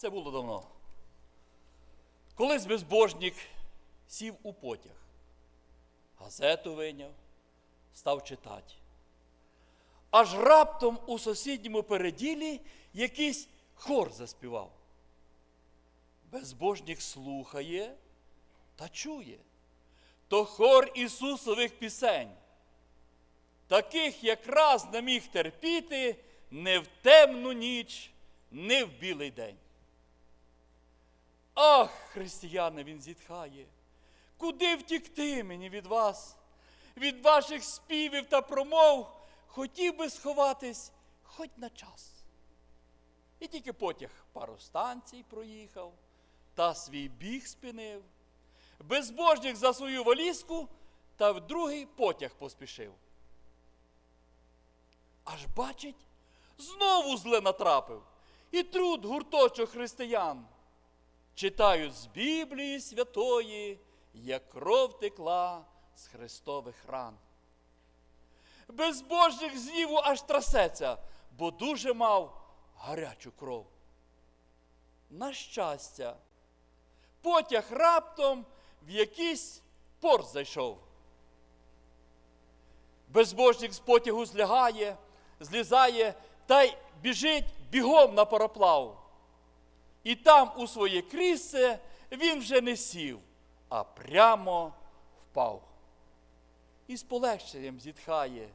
Це було давно. Колись безбожник сів у потяг, газету вийняв, став читати. Аж раптом у сусідньому переділі якийсь хор заспівав. Безбожник слухає та чує. То хор Ісусових пісень. Таких якраз не міг терпіти не в темну ніч, не в білий день. Ах, християни, він зітхає. Куди втікти мені від вас? Від ваших співів та промов хотів би сховатись хоч на час. І тільки потяг пару станцій проїхав та свій біг спинив. Безбожник за свою валізку та в другий потяг поспішив. Аж бачить, знову зле натрапив. І труд гурточок християн. Читають з Біблії святої, як кров текла з Христових ран. Безбожник з гніву аж трасеться, бо дуже мав гарячу кров. На щастя, потяг раптом в якийсь порт зайшов. Безбожник з потягу злягає, злізає та й біжить бігом на пароплав. І там у своє крісце він вже не сів, а прямо впав. І з полегшенням зітхає.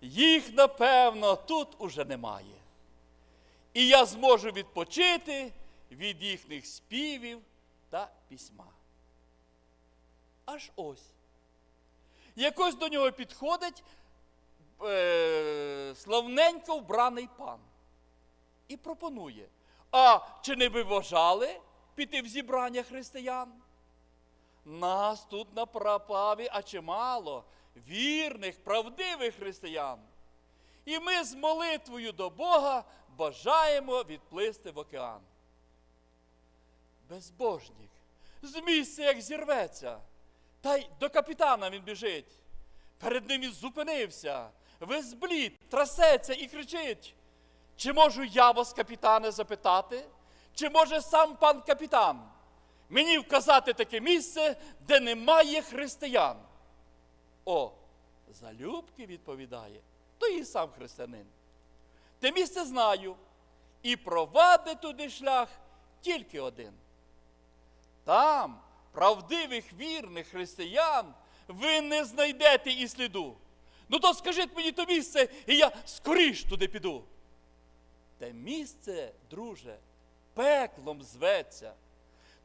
Їх, напевно, тут уже немає. І я зможу відпочити від їхніх співів та письма. Аж ось. Якось до нього підходить е, славненько вбраний пан і пропонує. А чи не ви бажали піти в зібрання християн? Нас тут на прапаві, а чимало вірних, правдивих християн. І ми з молитвою до Бога бажаємо відплисти в океан. Безбожник, з місця як зірветься, та й до капітана він біжить. Перед ним і зупинився, весь блід, трасеться і кричить. Чи можу я вас, капітане, запитати? Чи може сам пан капітан мені вказати таке місце, де немає християн? О, залюбки відповідає, то і сам християнин. Те місце знаю, і провадить туди шлях тільки один. Там, правдивих вірних християн, ви не знайдете і сліду. Ну то скажіть мені то місце, і я скоріш туди піду. Те місце, друже, пеклом зветься.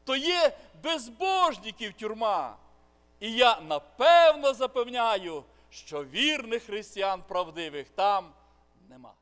То є безбожників тюрма. І я напевно запевняю, що вірних християн правдивих там нема.